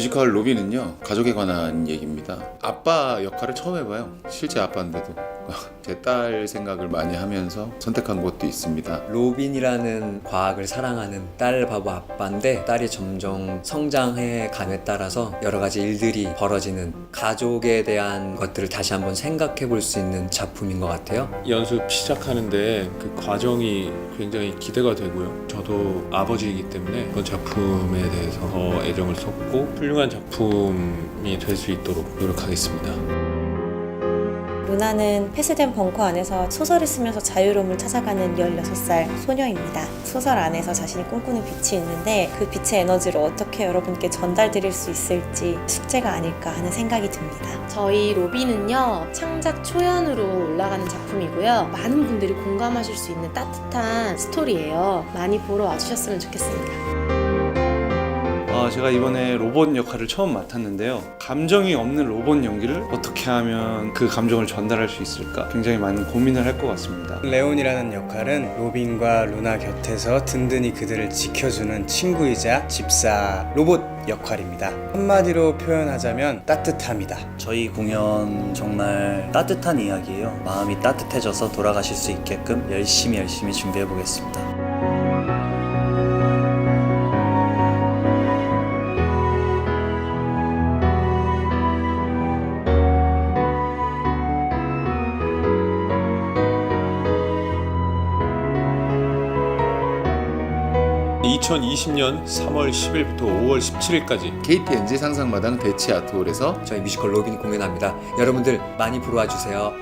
뮤지컬 로빈은요 가족에 관한 얘기입니다. 아빠 역할을 처음 해봐요. 실제 아빠인데도 제 딸 생각을 많이 하면서 선택한 것도 있습니다. 로빈이라는 과학을 사랑하는 딸 바보 아빠인데 딸이 점점 성장해 감에 따라서 여러 가지 일들이 벌어지는 가족에 대한 것들을 다시 한번 생각해 볼 수 있는 작품인 것 같아요. 연습 시작하는데 그 과정이 굉장히 기대가 되고요. 저도 아버지이기 때문에 이번 작품에 대해서 더 애정을 쏟고 훌륭한 작품이 될 수 있도록 노력하겠습니다. 루나는 폐쇄된 벙커 안에서 소설을 쓰면서 자유로움을 찾아가는 16살 소녀입니다. 소설 안에서 자신이 꿈꾸는 빛이 있는데 그 빛의 에너지를 어떻게 여러분께 전달드릴 수 있을지 숙제가 아닐까 하는 생각이 듭니다. 저희 로비는요 창작 초연으로 올라가는 작품이고요 많은 분들이 공감하실 수 있는 따뜻한 스토리예요 많이 보러 와주셨으면 좋겠습니다. 아, 제가 이번에 로봇 역할을 처음 맡았는데요. 감정이 없는 로봇 연기를 어떻게 하면 그 감정을 전달할 수 있을까 굉장히 많은 고민을 할 것 같습니다. 레온이라는 역할은 로빈과 루나 곁에서 든든히 그들을 지켜주는 친구이자 집사 로봇 역할입니다. 한마디로 표현하자면 따뜻합니다. 저희 공연 정말 따뜻한 이야기예요. 마음이 따뜻해져서 돌아가실 수 있게끔 열심히 열심히 준비해 보겠습니다. 2020년 3월 10일부터 5월 17일까지 KPNG 상상마당 대치 아트홀에서 저희 뮤지컬 로빈 공연합니다. 여러분들 많이 보러 와주세요.